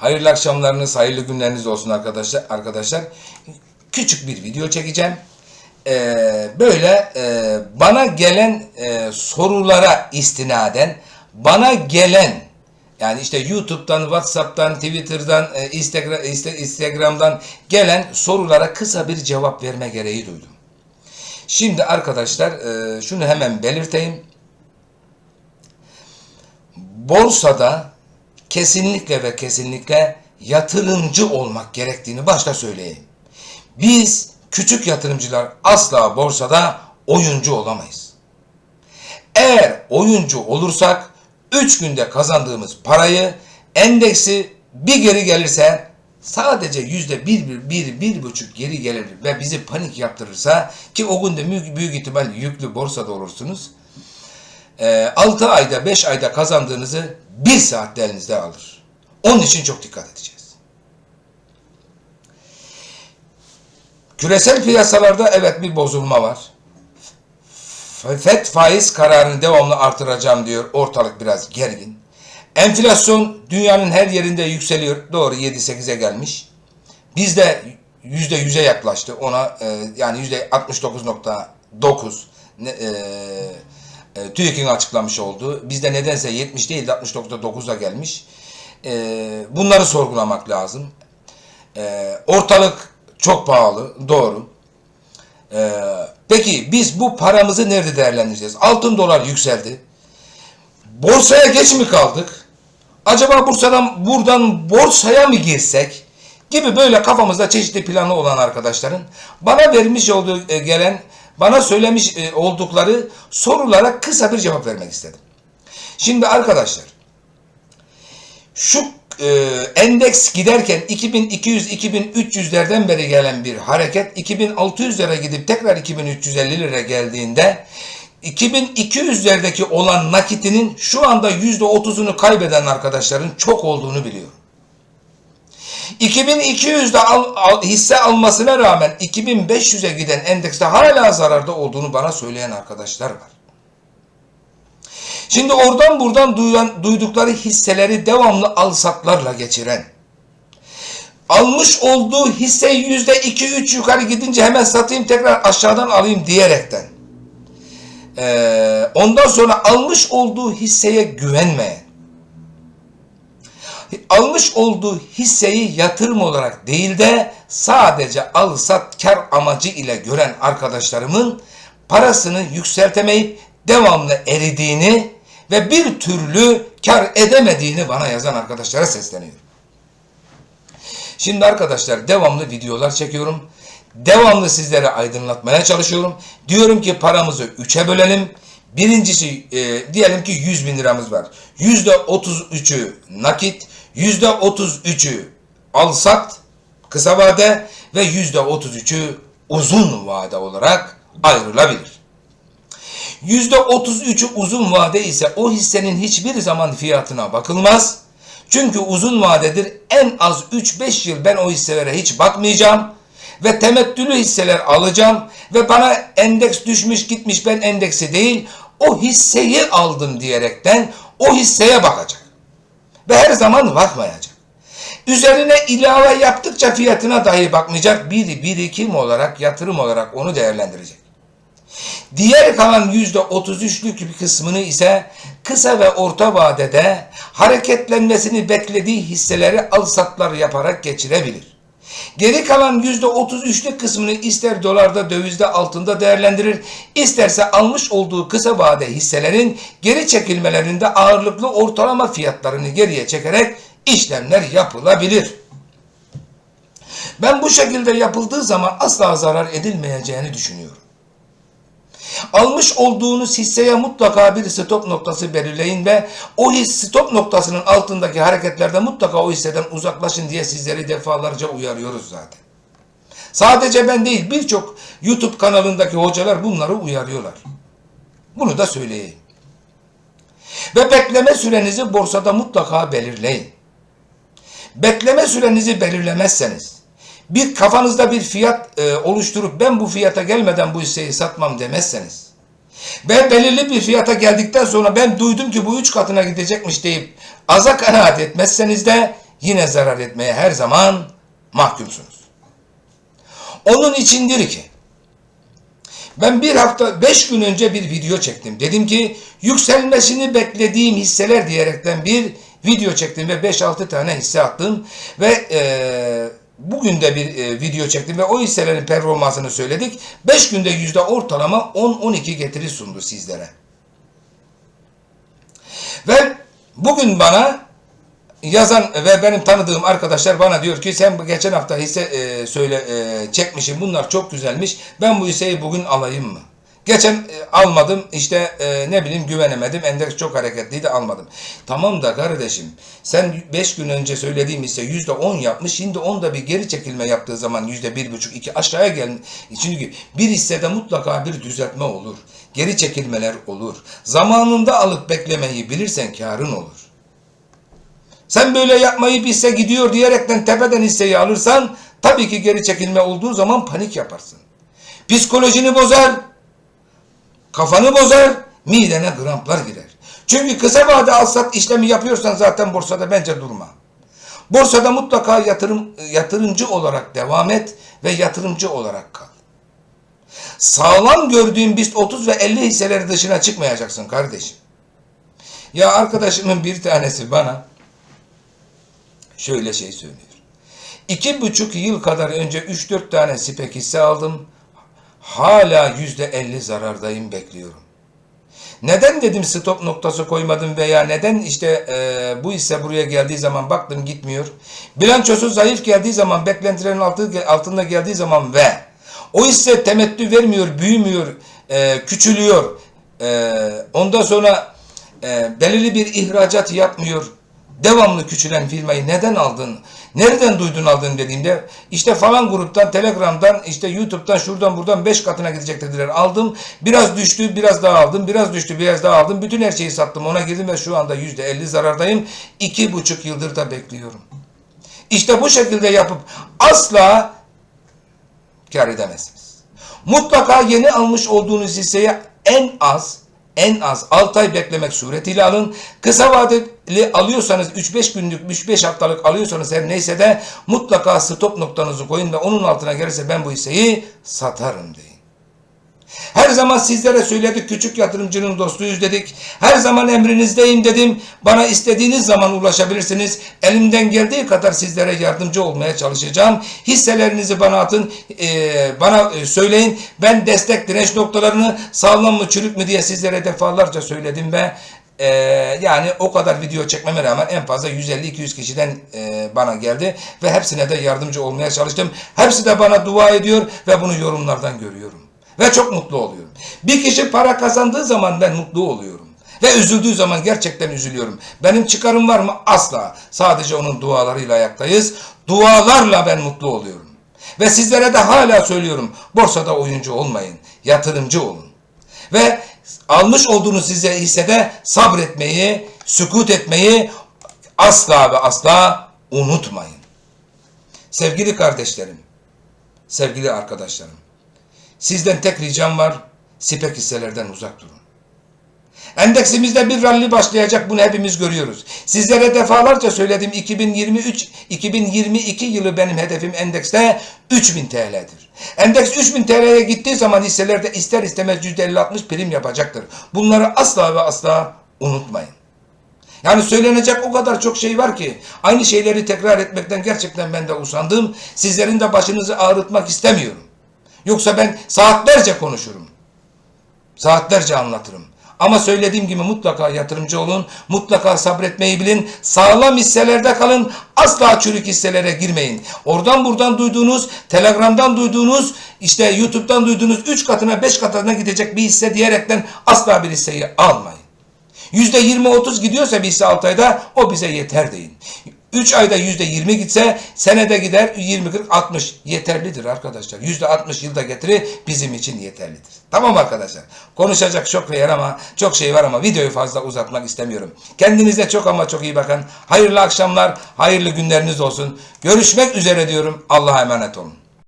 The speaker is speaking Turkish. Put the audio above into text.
Hayırlı akşamlarınız, hayırlı günleriniz olsun arkadaşlar. Arkadaşlar küçük bir video çekeceğim. Ee, böyle e, bana gelen e, sorulara istinaden bana gelen yani işte YouTube'dan, WhatsApp'tan, Twitter'dan, e, Instagram, Insta- Instagram'dan gelen sorulara kısa bir cevap verme gereği duydum. Şimdi arkadaşlar e, şunu hemen belirteyim. Borsada kesinlikle ve kesinlikle yatırımcı olmak gerektiğini başta söyleyeyim. Biz küçük yatırımcılar asla borsada oyuncu olamayız. Eğer oyuncu olursak 3 günde kazandığımız parayı endeksi bir geri gelirse sadece yüzde bir, bir, bir, bir buçuk geri gelir ve bizi panik yaptırırsa ki o günde büyük, büyük ihtimal yüklü borsada olursunuz. 6 ayda 5 ayda kazandığınızı 1 saatte elinizde alır. Onun için çok dikkat edeceğiz. Küresel piyasalarda evet bir bozulma var. FED faiz kararını devamlı artıracağım diyor. Ortalık biraz gergin. Enflasyon dünyanın her yerinde yükseliyor. Doğru 7-8'e gelmiş. Bizde %100'e yaklaştı. Ona e, yani %69.9 ne, e, e, TÜİK'in açıklamış olduğu. Bizde nedense 70 değil de 69.9'a gelmiş. E, bunları sorgulamak lazım. E, ortalık çok pahalı. Doğru. Ee, peki biz bu paramızı nerede değerlendireceğiz? Altın dolar yükseldi. Borsaya geç mi kaldık? Acaba Bursa'dan buradan borsaya mı girsek? Gibi böyle kafamızda çeşitli planı olan arkadaşların bana vermiş olduğu e, gelen, bana söylemiş e, oldukları sorulara kısa bir cevap vermek istedim. Şimdi arkadaşlar şu e, endeks giderken 2200-2300'lerden beri gelen bir hareket 2600 lira gidip tekrar 2350 lira geldiğinde 2200'lerdeki olan nakitinin şu anda %30'unu kaybeden arkadaşların çok olduğunu biliyorum. 2200'de al, al, hisse almasına rağmen 2500'e giden endekste hala zararda olduğunu bana söyleyen arkadaşlar var. Şimdi oradan buradan duyan, duydukları hisseleri devamlı alsatlarla geçiren, almış olduğu hisseyi yüzde iki üç yukarı gidince hemen satayım tekrar aşağıdan alayım diyerekten, ee, ondan sonra almış olduğu hisseye güvenmeyen, almış olduğu hisseyi yatırım olarak değil de sadece al sat kar amacı ile gören arkadaşlarımın parasını yükseltemeyip devamlı eridiğini ve bir türlü kar edemediğini bana yazan arkadaşlara sesleniyorum. Şimdi arkadaşlar devamlı videolar çekiyorum. Devamlı sizlere aydınlatmaya çalışıyorum. Diyorum ki paramızı üçe bölelim. Birincisi e, diyelim ki 100 bin liramız var. Yüzde 33'ü nakit, yüzde 33'ü alsat kısa vade ve yüzde 33'ü uzun vade olarak ayrılabilir. %33'ü uzun vade ise o hissenin hiçbir zaman fiyatına bakılmaz. Çünkü uzun vadedir en az 3-5 yıl ben o hisselere hiç bakmayacağım. Ve temettülü hisseler alacağım. Ve bana endeks düşmüş gitmiş ben endeksi değil o hisseyi aldım diyerekten o hisseye bakacak. Ve her zaman bakmayacak. Üzerine ilave yaptıkça fiyatına dahi bakmayacak. Bir birikim olarak, yatırım olarak onu değerlendirecek. Diğer kalan yüzde 33'lük bir kısmını ise kısa ve orta vadede hareketlenmesini beklediği hisseleri al satlar yaparak geçirebilir. Geri kalan yüzde 33'lük kısmını ister dolarda, dövizde, altında değerlendirir, isterse almış olduğu kısa vade hisselerin geri çekilmelerinde ağırlıklı ortalama fiyatlarını geriye çekerek işlemler yapılabilir. Ben bu şekilde yapıldığı zaman asla zarar edilmeyeceğini düşünüyorum. Almış olduğunuz hisseye mutlaka bir stop noktası belirleyin ve o his stop noktasının altındaki hareketlerde mutlaka o hisseden uzaklaşın diye sizleri defalarca uyarıyoruz zaten. Sadece ben değil birçok YouTube kanalındaki hocalar bunları uyarıyorlar. Bunu da söyleyeyim. Ve bekleme sürenizi borsada mutlaka belirleyin. Bekleme sürenizi belirlemezseniz bir kafanızda bir fiyat e, oluşturup ben bu fiyata gelmeden bu hisseyi satmam demezseniz ve belirli bir fiyata geldikten sonra ben duydum ki bu üç katına gidecekmiş deyip aza kanaat etmezseniz de yine zarar etmeye her zaman mahkumsunuz. Onun içindir ki ben bir hafta, beş gün önce bir video çektim. Dedim ki yükselmesini beklediğim hisseler diyerekten bir video çektim ve 5-6 tane hisse attım. Ve e, bugün de bir e, video çektim ve o hisselerin performansını söyledik. 5 günde yüzde ortalama 10-12 getiri sundu sizlere. Ve bugün bana yazan ve benim tanıdığım arkadaşlar bana diyor ki sen geçen hafta hisse e, söyle e, çekmişim bunlar çok güzelmiş ben bu hisseyi bugün alayım mı? Geçen e, almadım işte e, ne bileyim güvenemedim endeks çok hareketliydi almadım. Tamam da kardeşim sen 5 gün önce söylediğim hisse %10 yapmış şimdi onda bir geri çekilme yaptığı zaman %1,5-2 aşağıya gelmiş. Çünkü bir hissede mutlaka bir düzeltme olur. Geri çekilmeler olur. Zamanında alıp beklemeyi bilirsen karın olur. Sen böyle yapmayı hisse gidiyor diyerekten tepeden hisseyi alırsan tabii ki geri çekilme olduğu zaman panik yaparsın. Psikolojini bozar, kafanı bozar, midene kramplar girer. Çünkü kısa vade alsat işlemi yapıyorsan zaten borsada bence durma. Borsada mutlaka yatırım yatırımcı olarak devam et ve yatırımcı olarak kal. Sağlam gördüğün BIST 30 ve 50 hisseleri dışına çıkmayacaksın kardeşim. Ya arkadaşımın bir tanesi bana şöyle şey söylüyor. İki buçuk yıl kadar önce 3-4 tane spek hisse aldım. Hala yüzde elli zarardayım bekliyorum. Neden dedim stop noktası koymadım veya neden işte e, bu hisse buraya geldiği zaman baktım gitmiyor. Bilançosu zayıf geldiği zaman beklentilerin altı, altında geldiği zaman ve o hisse temettü vermiyor, büyümüyor, e, küçülüyor. E, ondan sonra e, belirli bir ihracat yapmıyor devamlı küçülen firmayı neden aldın? Nereden duydun aldın dediğimde işte falan gruptan, Telegram'dan, işte YouTube'dan, şuradan buradan 5 katına gidecek dediler. Aldım. Biraz düştü, biraz daha aldım. Biraz düştü, biraz daha aldım. Bütün her şeyi sattım. Ona girdim ve şu anda %50 zarardayım. 2,5 yıldır da bekliyorum. İşte bu şekilde yapıp asla kar edemezsiniz. Mutlaka yeni almış olduğunuz hisseye en az en az 6 ay beklemek suretiyle alın. Kısa vadeli alıyorsanız 3-5 günlük 3-5 haftalık alıyorsanız her neyse de mutlaka stop noktanızı koyun ve onun altına gelirse ben bu hisseyi satarım deyin. Her zaman sizlere söyledik küçük yatırımcının dostuyuz dedik. Her zaman emrinizdeyim dedim. Bana istediğiniz zaman ulaşabilirsiniz. Elimden geldiği kadar sizlere yardımcı olmaya çalışacağım. Hisselerinizi bana atın, e, bana söyleyin. Ben destek direnç noktalarını sağlam mı çürük mü diye sizlere defalarca söyledim ve ee, yani o kadar video çekmeme rağmen en fazla 150-200 kişiden e, bana geldi ve hepsine de yardımcı olmaya çalıştım. Hepsi de bana dua ediyor ve bunu yorumlardan görüyorum. Ve çok mutlu oluyorum. Bir kişi para kazandığı zaman ben mutlu oluyorum. Ve üzüldüğü zaman gerçekten üzülüyorum. Benim çıkarım var mı? Asla. Sadece onun dualarıyla ayaktayız. Dualarla ben mutlu oluyorum. Ve sizlere de hala söylüyorum. Borsada oyuncu olmayın. Yatırımcı olun. Ve almış olduğunuz size hissede sabretmeyi, sükut etmeyi asla ve asla unutmayın. Sevgili kardeşlerim, sevgili arkadaşlarım, Sizden tek ricam var, spek hisselerden uzak durun. Endeksimizde bir rally başlayacak bunu hepimiz görüyoruz. Sizlere defalarca söyledim 2023 2022 yılı benim hedefim endekste 3000 TL'dir. Endeks 3000 TL'ye gittiği zaman hisselerde ister istemez %50-60 prim yapacaktır. Bunları asla ve asla unutmayın. Yani söylenecek o kadar çok şey var ki aynı şeyleri tekrar etmekten gerçekten ben de usandım. Sizlerin de başınızı ağrıtmak istemiyorum. Yoksa ben saatlerce konuşurum. Saatlerce anlatırım. Ama söylediğim gibi mutlaka yatırımcı olun, mutlaka sabretmeyi bilin, sağlam hisselerde kalın, asla çürük hisselere girmeyin. Oradan buradan duyduğunuz, Telegram'dan duyduğunuz, işte YouTube'dan duyduğunuz 3 katına 5 katına gidecek bir hisse diyerekten asla bir hisseyi almayın. %20-30 gidiyorsa bir hisse 6 ayda o bize yeter deyin. 3 ayda %20 gitse senede gider 20-40-60 yeterlidir arkadaşlar. %60 yılda getiri bizim için yeterlidir. Tamam arkadaşlar. Konuşacak çok yer ama çok şey var ama videoyu fazla uzatmak istemiyorum. Kendinize çok ama çok iyi bakın. Hayırlı akşamlar, hayırlı günleriniz olsun. Görüşmek üzere diyorum. Allah'a emanet olun.